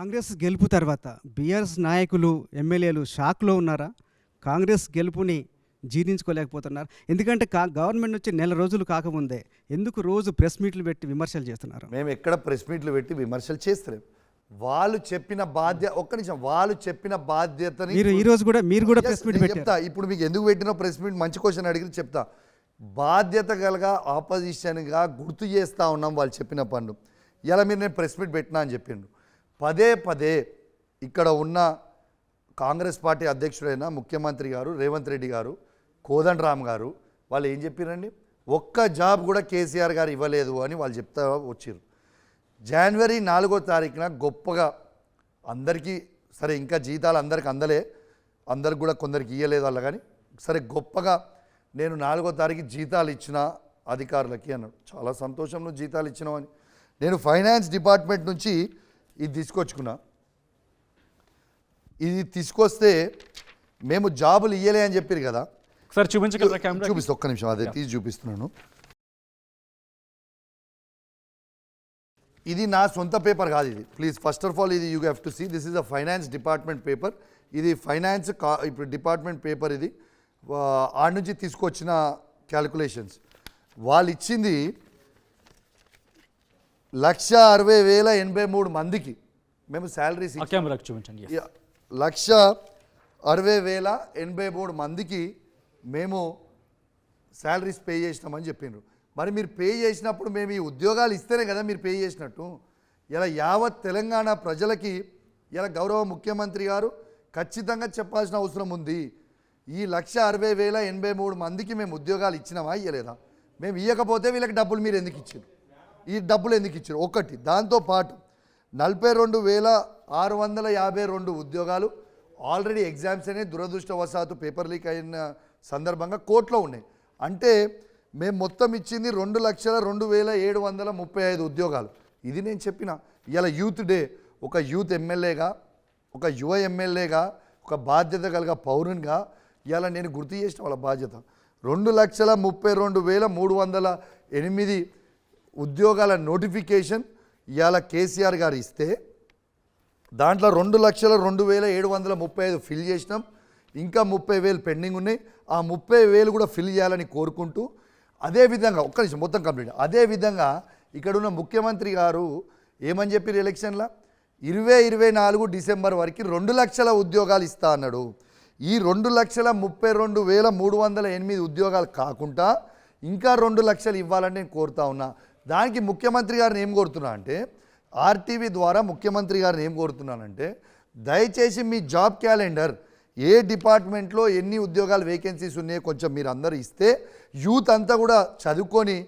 కాంగ్రెస్ గెలుపు తర్వాత బీఆర్ఎస్ నాయకులు ఎమ్మెల్యేలు షాక్లో ఉన్నారా? కాంగ్రెస్ గెలుపుని జీర్ణించుకోలేకపోతున్నారు. ఎందుకంటే కా గవర్నమెంట్ నుంచి నెల రోజులు కాకముందే ఎందుకు రోజు ప్రెస్ మీట్లు పెట్టి విమర్శలు చేస్తున్నారు? మేము ఎక్కడ ప్రెస్ మీట్లు పెట్టి విమర్శలు చేస్తలేం. వాళ్ళు చెప్పిన బాధ్యత ఒక్క నిమిషం వాళ్ళు చెప్పిన బాధ్యతని మీరు ఈ రోజు కూడా మీరు కూడా ప్రెస్ మీట్ చెప్తా. ఇప్పుడు మీకు ఎందుకు పెట్టిన ప్రెస్ మీట్ మంచి క్వశ్చన్ అడిగి చెప్తా. బాధ్యత గలగా ఆపోజిషన్గా గుర్తు చేస్తా ఉన్నాం వాళ్ళు చెప్పిన పనులు. ఇలా మీరు నేను ప్రెస్ మీట్ పెట్టినా అని చెప్పిండు. పదే పదే ఇక్కడ ఉన్న కాంగ్రెస్ పార్టీ అధ్యక్షుడైన ముఖ్యమంత్రి గారు రేవంత్ రెడ్డి గారు కోదండరామ్ గారు వాళ్ళు ఏం చెప్పారండి? ఒక్క జాబ్ కూడా కేసీఆర్ గారు ఇవ్వలేదు అని వాళ్ళు చెప్తా వచ్చారు జనవరి నాలుగో తారీఖున గొప్పగా అందరికీ సరే ఇంకా జీతాలు అందరికి అందలే అందరికి కూడా కొందరికి ఇయ్యలేదు అలా కానీ సరే గొప్పగా నేను నాలుగో తారీఖు జీతాలు ఇచ్చిన అధికారులకి అన్నాడు. చాలా సంతోషం నువ్వు జీతాలు ఇచ్చినామని. నేను ఫైనాన్స్ డిపార్ట్మెంట్ నుంచి ఇది తీసుకొచ్చుకున్నా. ఇది తీసుకొస్తే మేము జాబులు ఇయ్యలే అని చెప్పారు కదా. ఒకసారి చూపించగలరా చూపిస్తా ఒక్క నిమిషం. అదే తీసి చూపిస్తున్నాను. ఇది నా సొంత పేపర్ కాదు ఇది. ప్లీజ్ ఫస్ట్ ఆఫ్ ఆల్ ఇది you have to see this is a finance department paper ఇది ఫైనాన్స్ కా ఇప్పుడు డిపార్ట్మెంట్ పేపర్ ఇది. ఆడ నుంచి తీసుకొచ్చిన క్యాలిక్యులేషన్స్ వాళ్ళు ఇచ్చింది లక్ష అరవై వేల ఎనభై మూడు మందికి మేము శాలరీస్ కెమెరాకి చూపించండి లక్ష అరవై వేల ఎనభై మూడు మందికి మేము శాలరీస్ పే చేసినామని చెప్పిండ్రు మరి మీరు పే చేసినప్పుడు మేము ఈ ఉద్యోగాలు ఇస్తేనే కదా మీరు పే చేసినట్టు. ఇలా యావత్ తెలంగాణ ప్రజలకి ఇలా గౌరవ ముఖ్యమంత్రి గారు ఖచ్చితంగా చెప్పాల్సిన అవసరం ఉంది. ఈ లక్ష అరవై వేల ఎనభై మూడు మందికి మేము ఉద్యోగాలు ఇచ్చినామా ఇయ్యలేదా? మేము ఇవ్వకపోతే వీళ్ళకి డబ్బులు మీరు ఎందుకు ఇచ్చారు ఈ డబ్బులు ఎందుకు ఇచ్చారు? ఒకటి దాంతోపాటు నలభై రెండు వేల ఆరు వందల యాభై రెండు ఉద్యోగాలు ఆల్రెడీ ఎగ్జామ్స్ అనే దురదృష్టవశాత్తు పేపర్ లీక్ అయిన సందర్భంగా కోర్టులో ఉన్నాయి. అంటే మేము మొత్తం ఇచ్చింది రెండు లక్షల రెండు వేల ఏడు వందల ముప్పై ఐదు ఉద్యోగాలు. ఇది నేను చెప్పిన ఇలా యూత్ డే ఒక యూత్ ఎమ్మెల్యేగా ఒక యువ ఎమ్మెల్యేగా ఒక బాధ్యత కలిగ పౌరునిగా ఇలా నేను గుర్తు చేసిన వాళ్ళ బాధ్యత. రెండు లక్షల ముప్పై రెండు వేల మూడు వందల ఎనిమిది ఉద్యోగాల నోటిఫికేషన్ ఇవాళ కేసీఆర్ గారు ఇస్తే దాంట్లో రెండు లక్షల రెండు వేల ఏడు వందల ముప్పై ఐదు ఫిల్ చేసినాం. ఇంకా ముప్పై వేలు పెండింగ్ ఉన్నాయి. ఆ ముప్పై వేలు కూడా ఫిల్ చేయాలని కోరుకుంటూ అదేవిధంగా ఒక్క నిమిషం మొత్తం కంప్లీట్ అదేవిధంగా ఇక్కడ ఉన్న ముఖ్యమంత్రి గారు ఏమని చెప్పారు ఎలక్షన్లో? ఇరవై ఇరవై నాలుగు డిసెంబర్ వరకు రెండు లక్షల ఉద్యోగాలు ఇస్తా అన్నాడు. ఈ రెండు లక్షల ముప్పై రెండు వేల మూడు వందల ఎనిమిది ఉద్యోగాలు కాకుండా ఇంకా రెండు లక్షలు ఇవ్వాలని నేను కోరుతా ఉన్నా. దానికి ముఖ్యమంత్రి గారిని ఏం కోరుతున్నా అంటే ఆర్టీవీ ద్వారా ముఖ్యమంత్రి గారిని ఏం కోరుతున్నానంటే దయచేసి మీ జాబ్ క్యాలెండర్ ఏ డిపార్ట్మెంట్లో ఎన్ని ఉద్యోగాలు వేకెన్సీస్ ఉన్నాయో కొంచెం మీరు అందరూ ఇస్తే యూత్ అంతా కూడా చదువుకొని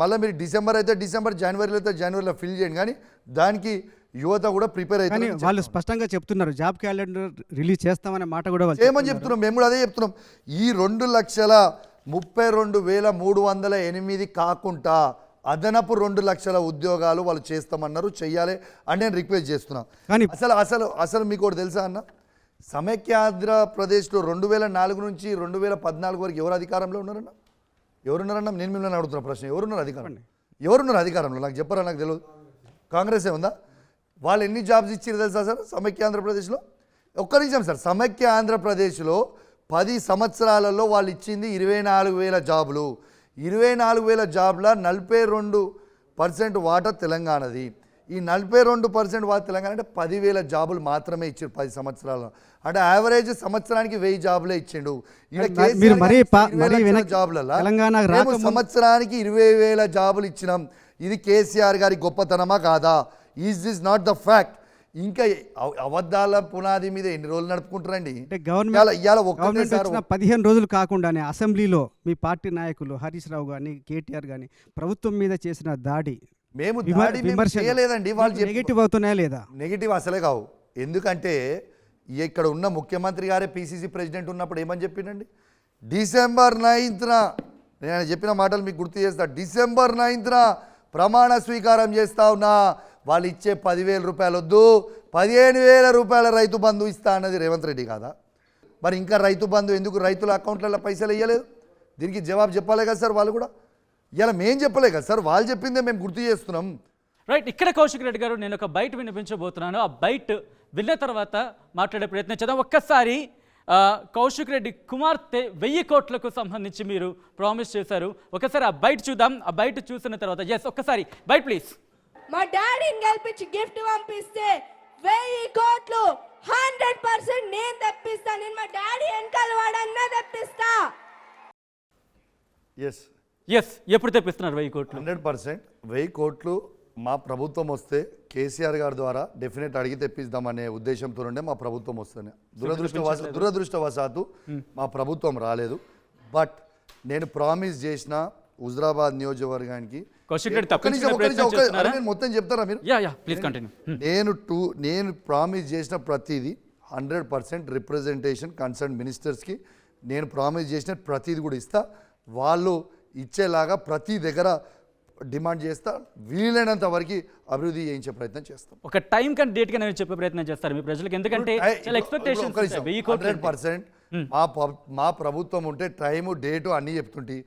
మళ్ళీ మీరు డిసెంబర్ అయితే డిసెంబర్ జనవరిలో అయితే జనవరిలో ఫిల్ చేయండి కానీ దానికి యువత కూడా ప్రిపేర్ అవుతుంది వాళ్ళు స్పష్టంగా చెప్తున్నారు జాబ్ క్యాలెండర్ రిలీజ్ చేస్తామనే మాట కూడా చేయమని చెప్తున్నాం? మేము కూడా అదే చెప్తున్నాం. ఈ రెండు లక్షల ముప్పై రెండు వేల మూడు వందల ఎనిమిది కాకుండా అదనపు రెండు లక్షల ఉద్యోగాలు వాళ్ళు చేస్తామన్నారు చెయ్యాలి అని నేను రిక్వెస్ట్ చేస్తున్నా. కానీ అసలు అసలు అసలు మీకు ఒకటి తెలుసా అన్న? సమైక్య ఆంధ్రప్రదేశ్లో రెండు వేల నాలుగు నుంచి రెండు వేల పద్నాలుగు వరకు ఎవరు అధికారంలో ఉన్నారన్న? ఎవరున్నారన్న? నేను మిమ్మల్ని అడుగుతున్న ప్రశ్న. ఎవరున్నారు అధికారం? ఎవరున్నారు అధికారంలో? నాకు చెప్పరా? నాకు తెలియదు కాంగ్రెస్ ఉందా? వాళ్ళు ఎన్ని జాబ్స్ ఇచ్చారు తెలుసా సార్? సమైక్య ఆంధ్రప్రదేశ్లో ఒక్క నిమిషం సార్. సమైక్య ఆంధ్రప్రదేశ్లో పది సంవత్సరాలలో వాళ్ళు ఇచ్చింది ఇరవై నాలుగు వేల జాబులు ఇరవై నాలుగు వేల జాబ్ల నలభై రెండు పర్సెంట్ వాటా తెలంగాణది. ఈ నలభై రెండు పర్సెంట్ వాటా తెలంగాణ అంటే పదివేల జాబులు మాత్రమే ఇచ్చారు పది సంవత్సరాల్లో. అంటే యావరేజ్ సంవత్సరానికి వెయ్యి జాబులే ఇచ్చిండు. రాకముందు- సంవత్సరానికి ఇరవై వేల జాబులు ఇచ్చినాం. ఇది కేసీఆర్ గారి గొప్పతనమా కాదా? Is this not the fact ఇంకా అబద్ధాల పునాది మీద ఎన్ని రోజులు నడుపుకుంటారండి? అంటే గవర్నమెంట్ ఇవాళ పదిహేను రోజులు కాకుండానే అసెంబ్లీలో మీ పార్టీ నాయకులు హరీష్ రావు కానీ కేటీఆర్ కానీ ప్రభుత్వం మీద చేసిన దాడి. మేము దాడి చేయలేదండి వాళ్ళు నెగిటివ్ అవుతున్నాయా లేదా? నెగిటివ్ అసలే కావు. ఎందుకంటే ఇక్కడ ఉన్న ముఖ్యమంత్రి గారే పిసిసి ప్రెసిడెంట్ ఉన్నప్పుడు ఏమని చెప్పిండండి? డిసెంబర్ నైన్త్న నేను చెప్పిన మాటలు మీకు గుర్తు చేస్తా. డిసెంబర్ నైన్త్న ప్రమాణ స్వీకారం చేస్తా ఉన్నా వాళ్ళు ఇచ్చే పదివేల రూపాయలు వద్దు పదిహేను వేల రూపాయల రైతు బంధు ఇస్తా అన్నది రేవంత్ రెడ్డి కాదా? మరి ఇంకా రైతు బంధు ఎందుకు రైతుల అకౌంట్లలో పైసలు ఇవ్వలేదు దీనికి జవాబు చెప్పాలి కదా సార్ వాళ్ళు కూడా. ఇలా మేం చెప్పలే కదా సార్ వాళ్ళు చెప్పిందే మేము గుర్తు చేస్తున్నాం. రైట్ ఇక్కడ కౌశిక్ రెడ్డి గారు నేను ఒక బయట వినిపించబోతున్నాను. ఆ బయట విన్న తర్వాత మాట్లాడే ప్రయత్నం చేద్దాం. ఒక్కసారి కౌశిక్ రెడ్డి కుమార్తె వెయ్యి కోట్లకు సంబంధించి మీరు ప్రామిస్ చేశారు. ఒకసారి ఆ బయట చూద్దాం. ఆ బయట చూసిన తర్వాత ఎస్ ఒక్కసారి బైట్ ప్లీజ్. మా డాడీని గెలిపించి గిఫ్ట్ పంపిస్తే వెయ్యి కోట్లు హండ్రెడ్ పర్సెంట్ నేను తెప్పిస్తా. నేను మా డాడీ వెనకాల వాడన్నా తెప్పిస్తా. ఎస్ ఎస్ ఎప్పుడు తెప్పిస్తున్నారు వెయ్యి కోట్లు? Hundred percent. వెయ్యి కోట్లు మా ప్రభుత్వం వస్తే కేసీఆర్ గారి ద్వారా డెఫినెట్ అడిగి తెప్పిద్దామనే ఉద్దేశంతో ఉండే మా ప్రభుత్వం వస్తుంది దురదృష్టవశ దురదృష్టవశాత్తు మా ప్రభుత్వం రాలేదు. బట్ నేను ప్రామిస్ చేసిన హుజరాబాద్ నియోజకవర్గానికి కౌశిక్ రెడ్డి తప్పించుకునే ప్రయత్నం చేస్తున్నారా? నేను మొత్తం చెప్తారా మీరు? యా యా ప్లీజ్ కంటిన్యూ నేను టూ నేను ప్రామిస్ చేసిన ప్రతిదీ హండ్రెడ్ పర్సెంట్ రిప్రజెంటేషన్ కన్సర్న్ మినిస్టర్స్కి నేను ప్రామిస్ చేసిన ప్రతిదీ కూడా ఇస్తా. వాళ్ళు ఇచ్చేలాగా ప్రతి దగ్గర డిమాండ్ చేస్తా. వీలైనంత వరకు అభివృద్ధి చేయించే ప్రయత్నం చేస్తాం. ఒక టైం కానీ డేట్ కానీ చెప్పే ప్రయత్నం చేస్తారు మీ ప్రజలకు. ఎందుకంటే చాలా కోట్లు. హండ్రెడ్ పర్సెంట్ మా మా ప్రభుత్వం ఉంటే టైము డేటు అన్నీ చెప్తుంటే.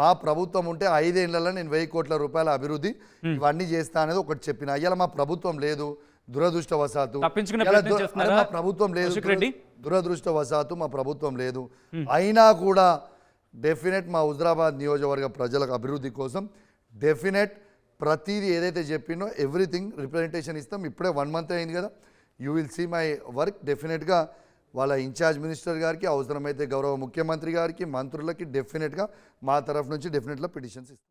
మా ప్రభుత్వం ఉంటే ఐదేళ్ళలో నేను వెయ్యి కోట్ల రూపాయల అభివృద్ధి ఇవన్నీ చేస్తా అనేది ఒకటి చెప్పిన. అయ్యాల మా ప్రభుత్వం లేదు దురదృష్టవశాత్తు? మా ప్రభుత్వం లేదు? దురదృష్టవశాత్తు మా ప్రభుత్వం లేదు. అయినా కూడా డెఫినెట్ మా హుజరాబాద్ నియోజకవర్గ ప్రజలకు అభివృద్ధి కోసం డెఫినెట్ ప్రతిదీ ఏదైతే చెప్పినో ఎవ్రీథింగ్ రిప్రజెంటేషన్ ఇస్తాం. ఇప్పుడే వన్ మంత్ అయింది కదా. You will see my work. డెఫినెట్గా వాళ్ళ ఇన్ఛార్జ్ మినిస్టర్ గారికి అవసరమైతే గౌరవ ముఖ్యమంత్రి గారికి మంత్రులకి డెఫినెట్గా మా తరఫు నుంచి డెఫినెట్గా పిటిషన్స్ ఇస్తాం.